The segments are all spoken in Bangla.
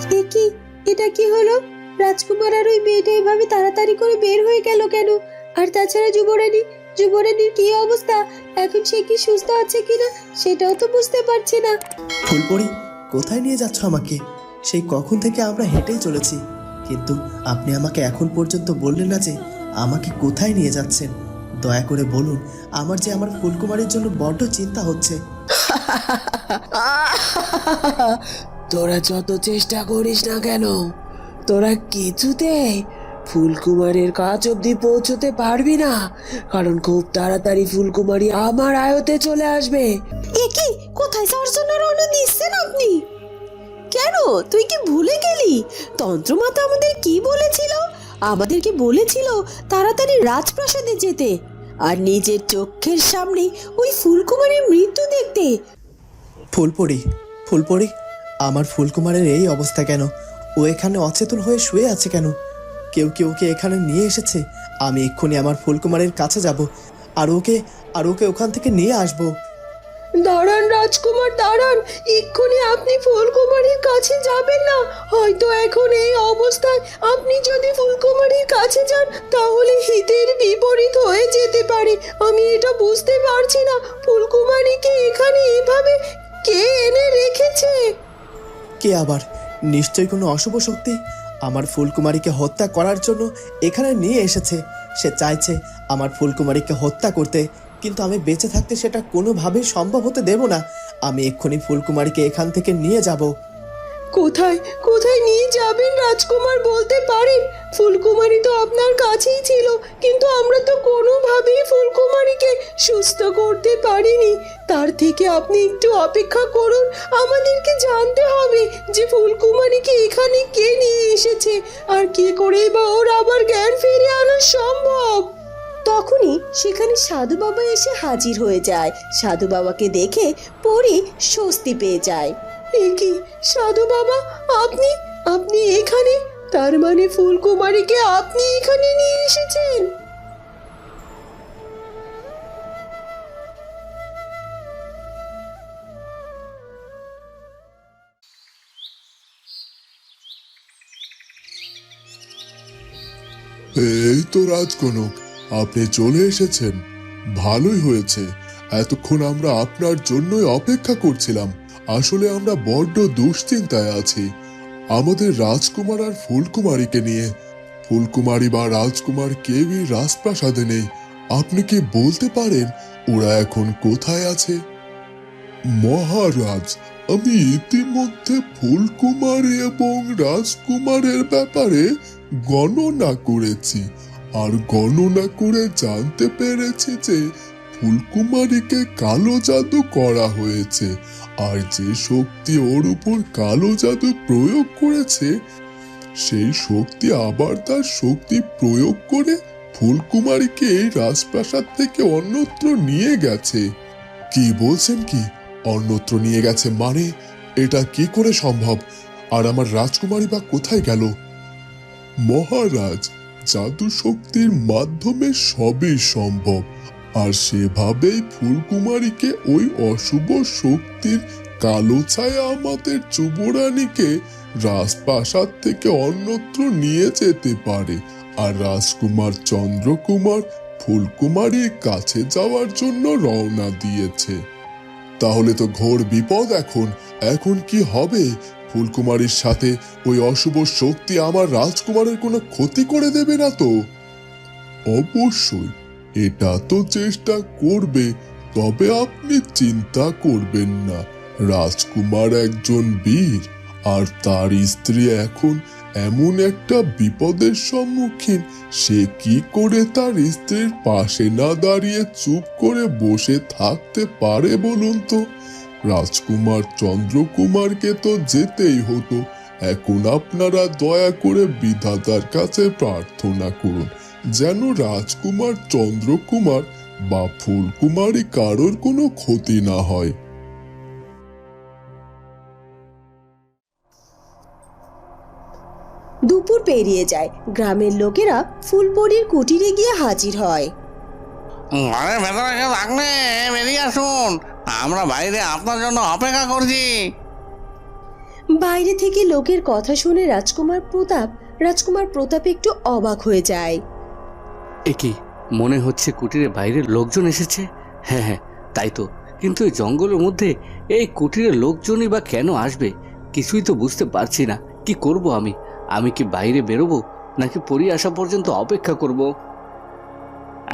এ কি? এটা কি হলো? রাজকুমার আর ওই মেয়েটা এভাবে তাড়াতাড়ি করে বের হয়ে গেল কেন? আর তাছাড়া যুবরানী যুবরানীর কি অবস্থা? এখন সে কি সুস্থ আছে কিনা সেটাও তো বুঝতে পারছি না। ফুলপরি কোথায় নিয়ে যাচ্ছ আমাকে? সেই কখন থেকে আমরা হেঁটেই চলেছি। কিন্তু আপনি আমাকে এখন পর্যন্ত বললেন না যে আমাকে কোথায় নিয়ে যাচ্ছেন। দয়া করে বলুন আমার যে আমার ফুলকুমারীর জন্য বড্ড চিন্তা হচ্ছে। তোরা যত চেষ্টা করিস না কেন তোরা কিছুতে ফুলকুমারের কাজ অবধি পৌঁছতে পারবি না কারণ খুব তাড়াতাড়ি ফুলকুমারী আমার আয়তে চলে আসবে। এ কি? কোথায় যাওয়ার জন্য রওনা দিচ্ছেন আপনি? কেন? তুই কি ভুলে গেলি? তন্ত্রমাতা আমাদের কি বলেছিল? আমাদেরকে বলেছিল তাড়াতাড়ি রাজপ্রাসাদে যেতে আর নিজের চোখের সামনে ওই ফুলকুমারীর মৃত্যু দেখতে। ফুলপরি ফুলপরি আমার ফুলকুমারের এই অবস্থা কেন? ও এখানে অচেতন হয়ে শুয়ে আছে কেন? কেউ কেউ ওকে এখানে নিয়ে এসেছে? আমি এক্ষুনি আমার ফুলকুমারের কাছে যাব। আর ওকে আর ওকে ওখান থেকে নিয়ে আসব। দাঁড়ান রাজকুমার, দাঁড়ান। এক্ষুনি আপনি ফুলকুমারীর কাছে যাবেন না। হয়তো এখন এই অবস্থায় আপনি যদি ফুলকুমারীর কাছে যান, তাহলে হিতের বিপরীত হয়ে যেতে পারে। আমি এটা বুঝতে পারছি না। ফুলকুমারীকে এখানে এভাবে কে এনে রেখেছে? কে আবার? নিশ্চয়ই কোনো অশুভ শক্তি? আমার ফুলকুমারীকে হত্যা করার জন্য এখানে নিয়ে এসেছে। সে চাইছে আমার ফুলকুমারীকে হত্যা করতে, কিন্তু আমি বেঁচে থাকতে সেটা কোনোভাবেই সম্ভব হতে দেব না। আমি এক্ষুনি ফুলকুমারীকে এখান থেকে নিয়ে যাব। কোথায় কোথায় নিয়ে যাবেন রাজকুমার বলতে পারেন? ফুলকুমারী তো আপনার কাছেই ছিল, কিন্তু আমরা তো কোনোভাবেই ফুলকুমারীকে সুস্থ করতে পারিনি। তার থেকে আপনি একটু অপেক্ষা করুন, আমাদেরকে জানতে হবে যে ফুলকুমারীকে এখানে কে নিয়ে এসেছে, আর কি করে বা ওর আবার জ্ঞান ফিরে আনা সম্ভব? তখনই সেখানে সাধু বাবা এসে হাজির হয়ে যায়। সাধু বাবাকে দেখে পরি স্বস্তি পেয়ে যায়। এ সাধু বাবা, আপনি আপনি এখানে? তার মানে ফুলকুমারীকে আপনি এখানে নিয়ে এসেছেন? এই তো রাজকনক, আপনি চলে এসেছেন। ভালোই হয়েছে। এতক্ষণ আমরা আপনার জন্যই অপেক্ষা করছিলাম। আসলে আমরা বড্ড দুশ্চিন্তায় আছি। আমাদের রাজকুমার আর ফুলকুমারীকে নিয়ে। ফুলকুমারী বা রাজকুমার কেউই রাজপ্রাসাদে নেই। আপনি কি বলতে পারেন ওরা এখন কোথায় আছে? মহারাজ, আমি ইতিমধ্যে ফুলকুমারী এবং রাজকুমারের ব্যাপারে গণনা করেছি। আর গণনা করে জানতে পেরেছি যে ফুলকুমারীকে কালো জাদু করা হয়েছে। আর যে শক্তি ওর উপর কালো জাদু প্রয়োগ করেছে, সেই শক্তি আবার তার শক্তি প্রয়োগ করে ফুলকুমারীকে এই রাজপ্রাসাদ থেকে অন্যত্র নিয়ে গেছে। কি বলছেন কি? অন্যত্র নিয়ে গেছে মানে? এটা কি করে সম্ভব? আর আমার রাজকুমারী বা কোথায় গেল? মহারাজ জাদু শক্তির মাধ্যমে সবই সম্ভব। আর সেভাবেই ফুলকুমারীকে ওই অশুভ শক্তির কালো ছায়া আমাদের যুবরানীকে রাজপ্রাসাদ থেকে অন্যত্র নিয়ে যেতে পারে। আর রাজকুমার চন্দ্রকুমার ফুলকুমারীর কাছে যাওয়ার জন্য রওনা দিয়েছে। তাহলে তো ঘোর বিপদ এখন। এখন কি হবে? ফুলকুমারীর সাথে ওই অশুভ শক্তি আমার রাজকুমারের কোনো ক্ষতি করে দেবে না তো? অবশ্যই। এটা তো চেষ্টা করবে, তবে আপনি চিন্তা করবেন না। রাজকুমার একজন বীর, আর তার স্ত্রী এখন এমন একটা বিপদের সম্মুখীন। সে কি করে তার স্ত্রীর পাশে না দাঁড়িয়ে চুপ করে বসে থাকতে পারে বলুন তো? রাজকুমার চন্দ্রকুমারকে তো যেতেই হতো। এখন আপনারা দয়া করে বিধাতার কাছে প্রার্থনা করুন। যেন রাজকুমার চন্দ্রকুমার বা ফুলকুমারী কারোর কোনো ক্ষতি না হয়। দুপুর পেরিয়ে যায়। গ্রামের লোকেরা ফুলপরির কুটিরে গিয়ে হাজির হয়। ঘরের ভেতরে কেউ থাকলে বেরিয়ে আসুন। আমরা বাইরে আপনার জন্য অপেক্ষা করছি। বাইরে থেকে লোকের কথা শুনে রাজকুমার প্রতাপ রাজকুমার প্রতাপ একটু অবাক হয়ে যায়। এ কি? মনে হচ্ছে কুটিরে বাইরের লোকজন এসেছে? হ্যাঁ হ্যাঁ তাই তো। কিন্তু এই জঙ্গলের মধ্যে এই কুটিরের লোকজনই বা কেন আসবে? কিছুই তো বুঝতে পারছি না। কি করব আমি? আমি কি বাইরে বেরোবো নাকি পরি আসা পর্যন্ত অপেক্ষা করব?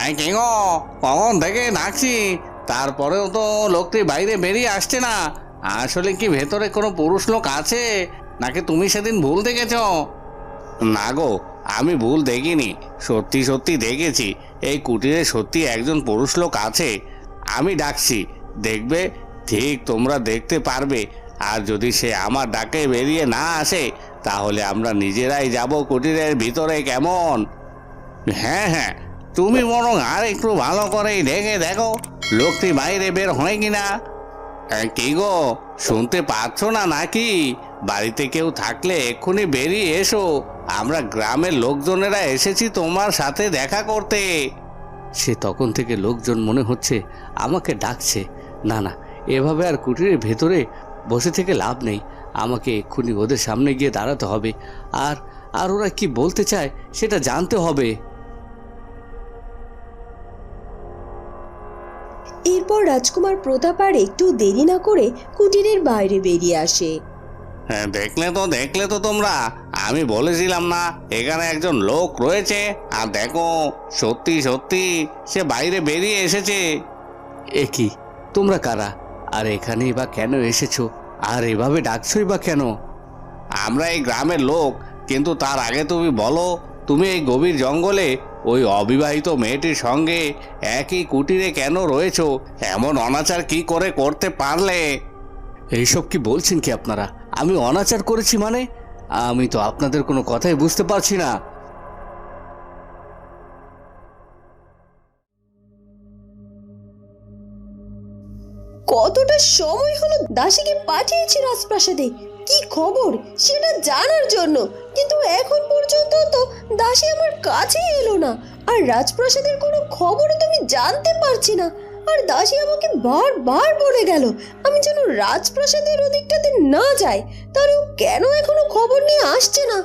এই কি গো? কখন থেকে ডাকছি? তারপরেও তো লোকটি বাইরে বেরিয়ে আসছে না। আসলে কি ভেতরে কোনো পুরুষ লোক আছে? নাকি তুমি সেদিন ভুল দেখেছ? না গো আমি ভুল দেখিনি, সত্যি সত্যি দেখেছি। এই কুটিরে সত্যি একজন পুরুষ লোক আছে। আমি ডাকছি, দেখবে? ঠিক তোমরা দেখতে পারবে। আর যদি সে আমার ডাকে বেরিয়ে না আসে, তাহলে আমরা নিজেরাই যাব কুটিরের ভিতরে কেমন? হ্যাঁ হ্যাঁ তুমি বরং আর একটু ভালো করেই দেখে দেখো, লোকটি বাইরে বের হয় কিনা। কি গো, শুনতে পাচ্ছ না নাকি? বাড়িতে কেউ থাকলে এক্ষুনি বেরিয়ে এসো। আমরা গ্রামের লোকজনেরা এসেছি তোমার সাথে দেখা করতে। সে তখন থেকে লোকজন মনে হচ্ছে আমাকে ডাকছে। না না, এভাবে আর কুটিরের ভেতরে বসে থেকে লাভ নেই। আমাকে এক্ষুনি ওদের সামনে গিয়ে দাঁড়াতে হবে। আর আর ওরা কি বলতে চায় সেটা জানতে হবে। এরপর রাজকুমার প্রতাপ আর একটু দেরি না করে কুটিরের বাইরে বেরিয়ে আসে। হ্যাঁ দেখলে তো দেখলে তো তোমরা। আমি বলেছিলাম না এখানে একজন লোক রয়েছে। আর দেখো সত্যি সত্যি সে বাইরে বেরিয়ে এসেছে। এ কি? তোমরা কারা? আর এখানেই বা কেন এসেছ? আর এভাবে ডাকছই বা কেন? আমরা এই গ্রামের লোক কিন্তু তার আগে তুমি বলো তুমি এই গভীর জঙ্গলে ওই অবিবাহিত মেয়েটির সঙ্গে একই কুটিরে কেন রয়েছো? এমন অনাচার কি করে করতে পারলে? এইসব কি বলছেন কি আপনারা? আমি অনাচার করেছি মানে? আমি তো আপনাদের কোনো কথাই বুঝতে পারছি না। কতটা সময় হলো দাসীকে পাঠিয়েছি রাজপ্রাসাদে? কি খবর? সেটা জানার জন্য। কিন্তু এখন পর্যন্ত তো দাসী আমার কাছে এলো না। আর রাজপ্রাসাদের কোনো খবরও তো আমি জানতে পারছি না। আর দাসী আমাকে বারবার বলে গেল, আমি যেন রাজপ্রাসাদের ওদিকটাতে না যাই। তারও কেন এখনও খবর নিয়ে আসছে না?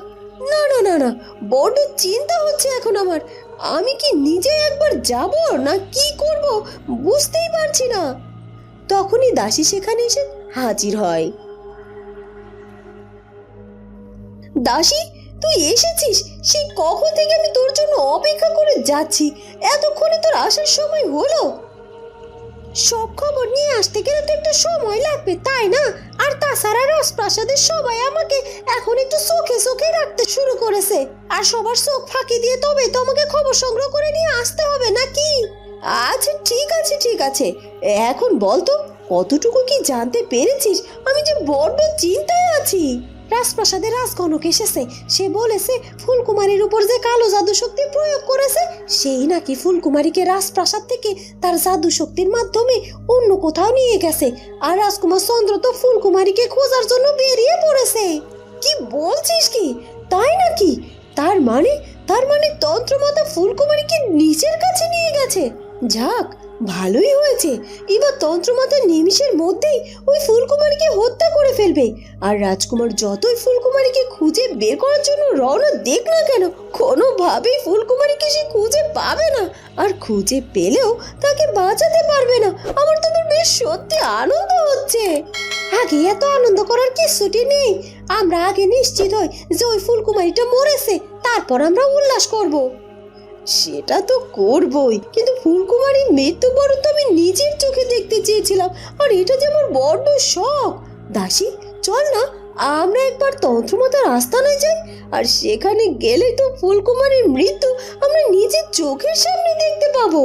না না না না, বড্ড চিন্তা হচ্ছে এখন আমার। আমি কি নিজে একবার যাব না কি করব বুঝতেই পারছি না। তখনই দাসী সেখানে এসে হাজির হয়। দাসী, তুই এসেছিস? সেই কখন থেকে আমি তোর জন্য অপেক্ষা করে যাচ্ছি? এতক্ষণে তোর আসার সময় হলো। সব খবর নিয়ে আসতে গেলে তো একটু সময় লাগবে, তাই না? আর তাছাড়া রাজপ্রাসাদের সবাই আমাকে এখন একটু চোখে চোখে রাখতে শুরু করেছে। আর সবার চোখ ফাঁকি দিয়ে তবে তোমাকে খবর সংগ্রহ করে নিয়ে আসতে হবে, নাকি? আচ্ছা ঠিক আছে ঠিক আছে। এখন বল তো কতটুকু কি জানতে পেরেছিস? আমি যে বড্ড চিন্তায় আছি। রাজপ্রাসাদে রাজগণক এসেছে। সে বলেছে, ফুলকুমারীর উপর যে কালো জাদু শক্তি প্রয়োগ করেছে, সেই নাকি ফুলকুমারীকে রাজপ্রাসাদ থেকে তার জাদু শক্তির মাধ্যমে অন্য কোথাও নিয়ে গেছে। আর রাজকুমার চন্দ্র তো ফুলকুমারীকে খোঁজার জন্য বেরিয়ে পড়েছে। কি বলছিস কি? তাই নাকি? তার মানে তার মানে তন্ত্রমাতা ফুলকুমারীকে নিজের কাছে নিয়ে গেছে। যাক ভালোই হয়েছে। এবার তন্ত্রমাতা নিমিষের মধ্যেই ওই ফুলকুমারীকে হত্যা করে ফেলবে। আর রাজকুমার যতই ফুলকুমারীকে খুঁজে বের করার জন্য রওনা দেখ না কেন, কোনোভাবেই ফুলকুমারীকে সে খুঁজে পাবে না। আর খুঁজে পেলেও তাকে বাঁচাতে পারবে না। আমার তো বেশ সত্যি আনন্দ হচ্ছে। আগে এত আনন্দ করার কিছুটি নেই। আমরা আগে নিশ্চিত হই যে ওই ফুলকুমারীটা মরেছে। তারপর আমরা উল্লাস করব। সেটা তো করবই। কিন্তু ফুলকুমারীর মৃত্যুবরণ তো আমি নিজের চোখে দেখতে চেয়েছিলাম, আর এটা যে আমার বড্ড শখ। দাসী, চল না, আমরা একবার তন্ত্রমাতার আস্তানায় যাই, আর সেখানে গেলে তো ফুলকুমারীর মৃত্যু আমরা নিজের চোখের সামনে দেখতে পাবো।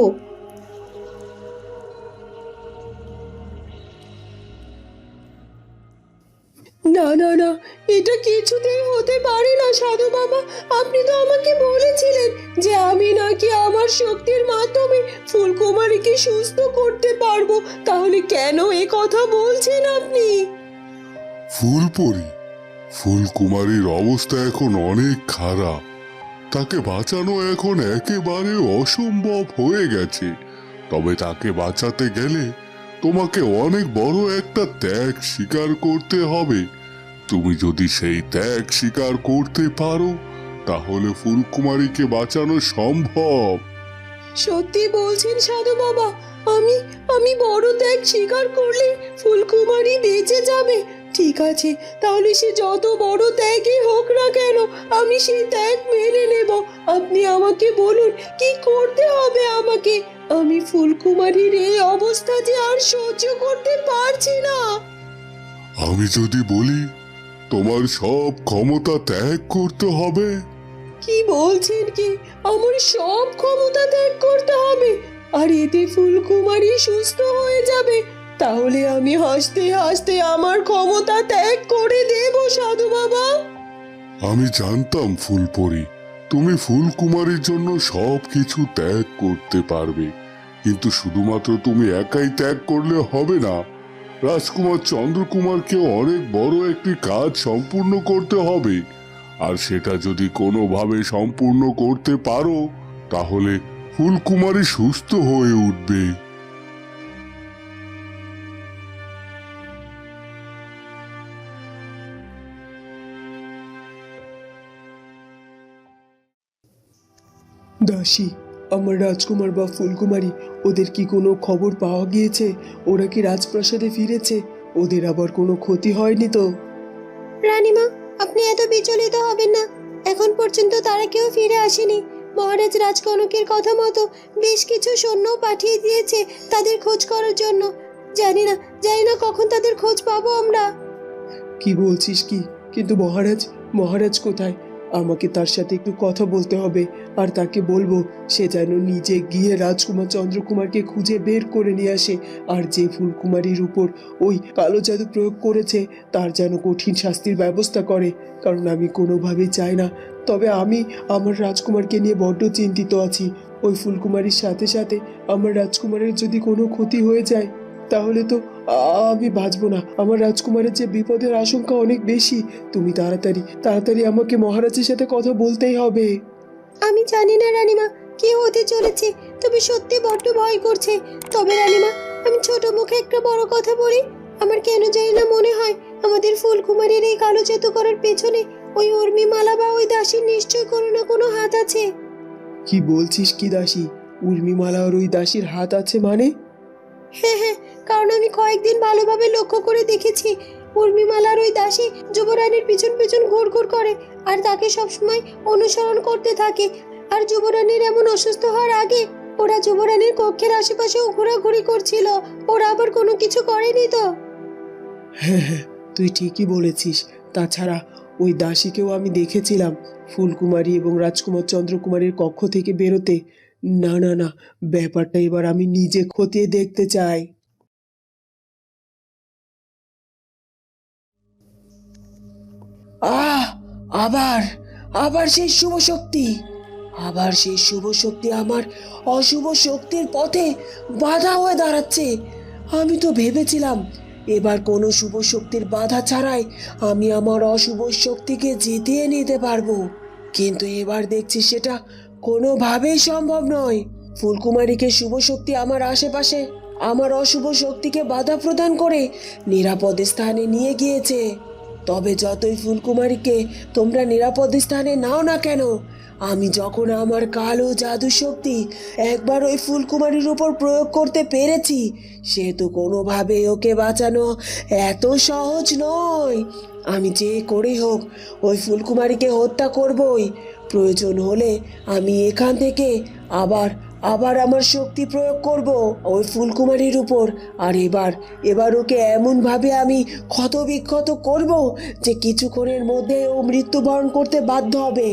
না না না এটা কিছুতেই হতে পারে না, সাধু বাবা। আপনি তো আমাকে বলেছিলেন যে আমি নাকি আমার শক্তির মাধ্যমে ফুলকুমারীকে সুস্থ করতে পারব। তাহলে কেন এ কথা বলছেন আপনি? ফুলপরি, ফুলকুমারীর অবস্থা এখন অনেক খারাপ। তাকে বাঁচানো এখন একেবারে অসম্ভব হয়ে গেছে। তবে তাকে বাঁচাতে গেলে তোমাকে অনেক বড় একটা ত্যাগ স্বীকার করতে হবে। তুমি যদি সেই ত্যাগ স্বীকার করতে পারো তাহলে ফুলকুমারীকে বাঁচানো সম্ভব। সত্যি বলছেন সাধু বাবা আমি আমি বড় ত্যাগ স্বীকার করলে ফুলকুমারী বেঁচে যাবে। ঠিক আছে তাহলে সে যত বড় ত্যাগই হোক না কেন আমি সেই ত্যাগ মেনে নেব। আপনি আমাকে বলুন কি করতে হবে আমাকে? আমি ফুলকুমারীর এই অবস্থা যে আর সহ্য করতে পারছি না। আমি যদি বলি তোমার সব ক্ষমতা ত্যাগ করতে হবে। কি বলছেন কি? আমার সব ক্ষমতা ত্যাগ করতে হবে। আর এতে ফুলকুমারী সুস্থ হয়ে যাবে। তাহলে আমি হাসতে হাসতে আমার ক্ষমতা ত্যাগ করে দেব সাধু বাবা। আমি জানতাম ফুলপরি তুমি ফুলকুমারীর জন্য সব কিছু ত্যাগ করতে পারবে। কিন্তু শুধুমাত্র তুমি একাই ত্যাগ করলে হবে না। রাজকুমার চন্দ্রকুমারকে অনেক বড় একটি কাজ সম্পূর্ণ করতে হবে। আর সেটা যদি কোনোভাবে সম্পূর্ণ করতে পারো, তাহলে ফুলকুমারী সুস্থ হয়ে উঠবে। দাসী আমার রাজকুমার বা ফুলকুমারী ওদের কি কোনো খবর পাওয়া গিয়েছে? ওরা কি রাজপ্রাসাদে ফিরেছে? ওদের আবার কোনো ক্ষতি হয়নি তো? রানীমা আপনি এত বিচলিত হবেন না। এখন পর্যন্ত তারা কেউ ফিরে আসেনি। মহারাজ রাজকনকের কথা মতো বেশ কিছু সৈন্য পাঠিয়ে দিয়েছে তাদের খোঁজ করার জন্য। জানি না জানি না কখন তাদের খোঁজ পাবো আমরা। কি বলছিস কি? কিন্তু মহারাজ মহারাজ কোথায়? আমাকে তার সাথে একটু কথা বলতে হবে, আর তাকে বলব সে যেন নিজে গিয়ে রাজকুমার চন্দ্রকুমারকে খুঁজে বের করে নিয়ে আসে, আর যে ফুলকুমারীর উপর ওই কালো জাদু প্রয়োগ করেছে, তার যেন কঠিন শাস্তির ব্যবস্থা করে, কারণ আমি কোনোভাবেই চাই না। তবে আমি আমার রাজকুমারকে নিয়ে বড্ড চিন্তিত আছি। ওই ফুলকুমারীর সাথে সাথে আমার রাজকুমারের যদি কোনো ক্ষতি হয়ে যায়, তাহলে তো আমি বাঁচবো না। আমার রাজকুমারের যে বিপদের আশঙ্কা অনেক বেশি। তুমি তাড়াতাড়ি তাড়াতাড়ি আমাকে মহারাজের সাথে কথা বলতেই হবে। আমি জানি না রানীমা কি হতে চলেছে। তবে সত্যি বড্ড ভয় করছে। তবে রানীমা আমি ছোট মুখে একটা বড় কথা বলি। আমার কেন জানি না মনে হয় আমাদের ফুলকুমারীর এই কালো জাদু করার পেছনে ওই উর্মিমালা বা ওই দাসীর নিশ্চয় কোনো না কোনো হাত আছে। কি বলছিস কি দাসী? উর্মিমালা আর ওই দাসীর হাত আছে মানে? হ্যাঁ হ্যাঁ কারণ আমি কয়েকদিন ভালোভাবে লক্ষ্য করে দেখেছি, উর্মিমালার ওই দাসী যুবরানীর পিছন পিছন ঘুর ঘুর করে আর তাকে সবসময় অনুসরণ করতে থাকে। আর যুবরানীর এমন অসুস্থ হওয়ার আগে ওরা যুবরানীর কক্ষের আশেপাশেও ঘোরাঘুরি করছিল, ওরা আবার কোনো কিছু করেনি তো। হ্যাঁ হ্যাঁ তুই ঠিকই বলেছিস। তাছাড়া ওই দাসীকেও আমি দেখেছিলাম, ফুলকুমারী এবং রাজকুমার চন্দ্রকুমারীর কক্ষ থেকে বেরোতে। না না না, ব্যাপারটা এবার আমি নিজে খতিয়ে দেখতে চাই। আহ, আবার আবার সেই শুভ শক্তি। আবার সেই শুভ শক্তি আমার অশুভ শক্তির পথে বাধা হয়ে দাঁড়াচ্ছে। আমি তো ভেবেছিলাম, এবার কোনো শুভ শক্তির বাধা ছাড়াই আমি আমার অশুভ শক্তিকে জিতিয়ে নিতে পারব। কিন্তু এবার দেখছি সেটা কোনোভাবেই সম্ভব নয়। ফুলকুমারীকে শুভ শক্তি আমার আশেপাশে, আমার অশুভ শক্তিকে বাধা প্রদান করে নিরাপদ স্থানে নিয়ে গিয়েছে। তবে যতই ফুলকুমারীকে তোমরা নিরাপদ স্থানে নাও না কেন, আমি যখন আমার কালো জাদু শক্তি একবার ওই ফুলকুমারীর উপর প্রয়োগ করতে পেরেছি, সে তো কোনোভাবে ওকে বাঁচানো এত সহজ নয়। আমি যে করে হোক, ওই ফুলকুমারীকে হত্যা করবই প্রয়োজন হলে আমি এখান থেকে আবার আবার আমার শক্তি প্রয়োগ করব ওই ফুলকুমারীর উপর। আর এবার এবার ওকে এমনভাবে আমি ক্ষতবিক্ষত করব যে কিছুক্ষণের মধ্যে ও মৃত্যুবরণ করতে বাধ্য হবে।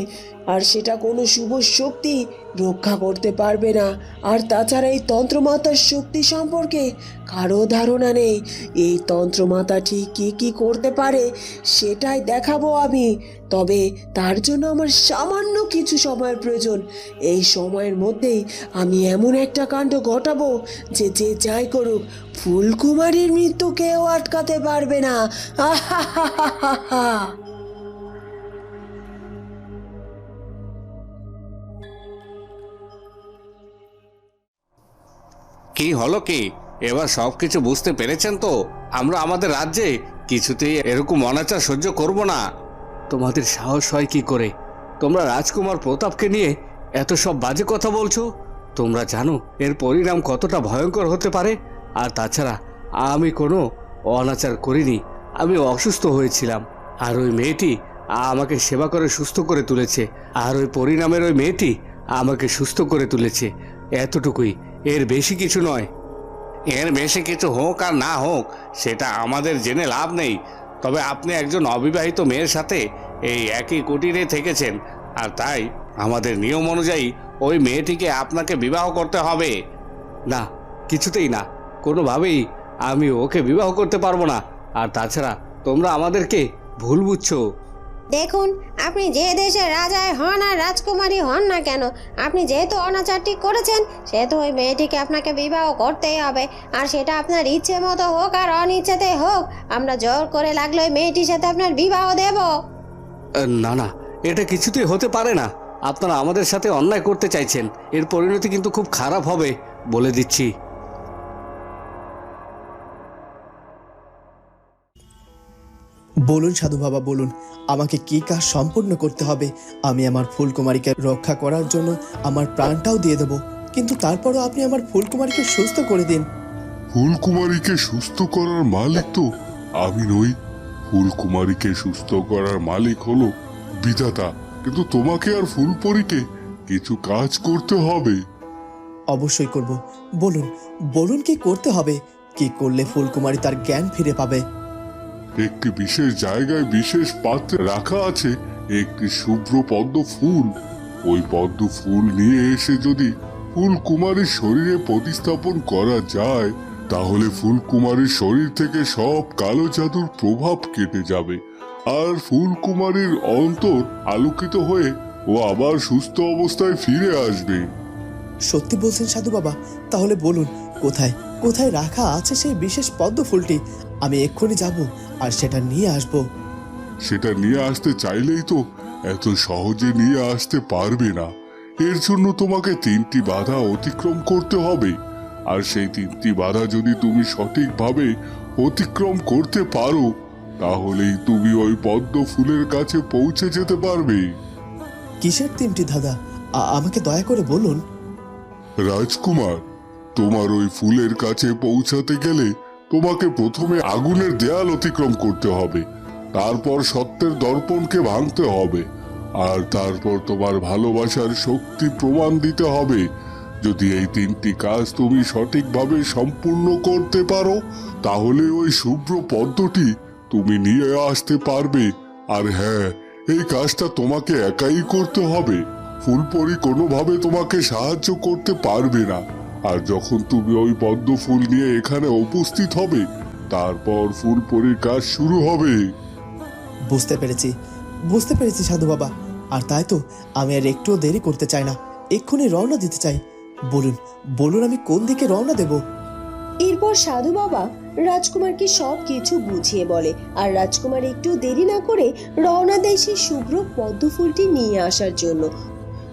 আর সেটা কোনো শুভ শক্তি রক্ষা করতে পারবে না। আর তাছাড়া এই তন্ত্রমাতার শক্তি সম্পর্কে কারও ধারণা নেই। এই তন্ত্রমাতা ঠিক কী কী করতে পারে সেটাই দেখাবো আমি। তবে তার জন্য আমার সামান্য কিছু সময়ের প্রয়োজন। এই সময়ের মধ্যেই আমি এমন একটা কাণ্ড ঘটাবো যে যে যাই করুক, ফুলকুমারীর মৃত্যু কেউ আটকাতে পারবে না। আহা কি হলো কি? এবার সব কিছু বুঝতে পেরেছেন তো? আমরা আমাদের রাজ্যে কিছুতেই এরকম অনাচার সহ্য করব না। তোমাদের সাহস হয় কি করে? তোমরা রাজকুমার প্রতাপকে নিয়ে এত সব বাজে কথা বলছো? তোমরা জানো, এর পরিণাম কতটা ভয়ঙ্কর হতে পারে? আর তাছাড়া, আমি কোনো অনাচার করিনি। আমি অসুস্থ হয়েছিলাম। আর ওই মেয়েটি আমাকে সেবা করে সুস্থ করে তুলেছে। আর ওই পরিণামের ওই মেয়েটি আমাকে সুস্থ করে তুলেছে। এতটুকুই। এর বেশি কিছু নয়। এর বেশি কিছু হোক আর না হোক, সেটা আমাদের জেনে লাভ নেই। তবে আপনি একজন অবিবাহিত মেয়ের সাথে এই একই কুটিরে থেকেছেন, আর তাই আমাদের নিয়ম অনুযায়ী ওই মেয়েটিকে আপনাকে বিবাহ করতে হবে। না, কিছুতেই না। কোনোভাবেই আমি ওকে বিবাহ করতে পারব না। আর তাছাড়া তোমরা আমাদেরকে ভুল বুঝছ। দেখুন, আপনি যে দেশের রাজায় হন আর রাজকুমারী হন না কেন, আপনি যেহেতু অনাচারটি করেছেন, সেহেতু ওই মেয়েটিকে আপনাকে বিবাহ করতেই হবে। আর সেটা আপনার ইচ্ছে মতো হোক আর অনিচ্ছেতে হোক, আমরা জোর করে লাগলে ওই মেয়েটির সাথে আপনার বিবাহ দেব। না না, এটা কিছুতেই হতে পারে না। আপনারা আমাদের সাথে অন্যায় করতে চাইছেন, এর পরিণতি কিন্তু খুব খারাপ হবে বলে দিচ্ছি। বলুন সাধু বাবা বলুন আমাকে কি কাজ সম্পূর্ণ করতে হবে? আমি আমার ফুলকুমারীকে রক্ষা করার জন্য আমার প্রাণটাও দিয়ে দেব কিন্তু তারপরও আপনি আমার ফুলকুমারীকে সুস্থ করে দিন। ফুলকুমারীকে সুস্থ করার মালিক তো আমি নই। ফুলকুমারীকে সুস্থ করার মালিক হলো বিধাতা কিন্তু তোমাকে আর ফুলপরীকে কিছু কাজ করতে হবে। অবশ্যই করব। বলুন বলুন কি করতে হবে? কি করলে ফুলকুমারী তার জ্ঞান ফিরে পাবে? একটি বিশেষ জায়গায় বিশেষ পাত্রে রাখা আছে একটি শুভ্র পদ্ম ফুল। ওই পদ্ম ফুল নিয়ে এসে যদি ফুলকুমারীর শরীরে প্রতিস্থাপন করা যায়, তাহলে ফুলকুমারীর শরীর থেকে সব কালো জাদুর প্রভাব কেটে যাবে। আর ফুলকুমারীর অন্তর আলোকিত হয়ে ও আবার সুস্থ অবস্থায় ফিরে আসবে। সত্যি বলছেন সাধু বাবা, তাহলে বলুন, কোথায় কোথায় রাখা আছে সেই বিশেষ পদ্ম ফুলটি? আমি এক্ষুনি যাব আর সেটা নিয়ে আসব। সেটা নিয়ে আসতে চাইলেই তো এত সহজে নিয়ে আসতে পারবে না। এর জন্য তোমাকে তিনটি বাধা অতিক্রম করতে হবে। আর সেই তিনটি বাধা যদি তুমি সঠিকভাবে অতিক্রম করতে পারো তাহলেই তুমি ওই পদ্ম ফুলের কাছে পৌঁছে যেতে পারবে। কিসের তিনটি দাদা আমাকে দয়া করে বলুন। রাজকুমার তোমার ওই ফুলের কাছে পৌঁছাতে গেলে তোমাকে প্রথমে আগুনের দেয়াল অতিক্রম করতে হবে। তারপর সত্যের দর্পণকে ভাঙতে হবে। আর তারপর তোমার ভালোবাসার শক্তি প্রমাণ দিতে হবে। যদি এই তিনটি কাজ তুমি সঠিকভাবে সম্পূর্ণ করতে পারো, তাহলে ওই শুভ্র পদ্মটি তুমি নিয়ে আসতে পারবে। আর হ্যাঁ এই কাজটা তোমাকে একাই করতে হবে। ফুলপরি কোনোভাবে তোমাকে সাহায্য করতে পারবে না। আর যখন তুমি ওই পদ্ম ফুল নিয়ে এখানে উপস্থিত হবে তারপর ফুলপরির কাজ শুরু হবে। বুঝতে পেরেছি। বুঝতে পেরেছি সাধু বাবা। আর তাই তো আমি আর একটুও দেরি করতে চাই না। এক্ষুনি রওনা দিতে চাই। বলুন বলুন আমি কোন দিকে রওনা দেব? এরপর সাধু বাবা রাজকুমারকে সব কিছু বুঝিয়ে বলে আর রাজকুমার একটু দেরি না করে রওনা দেয় সেই শুভ্র পদ্ম ফুলটি নিয়ে আসার জন্য।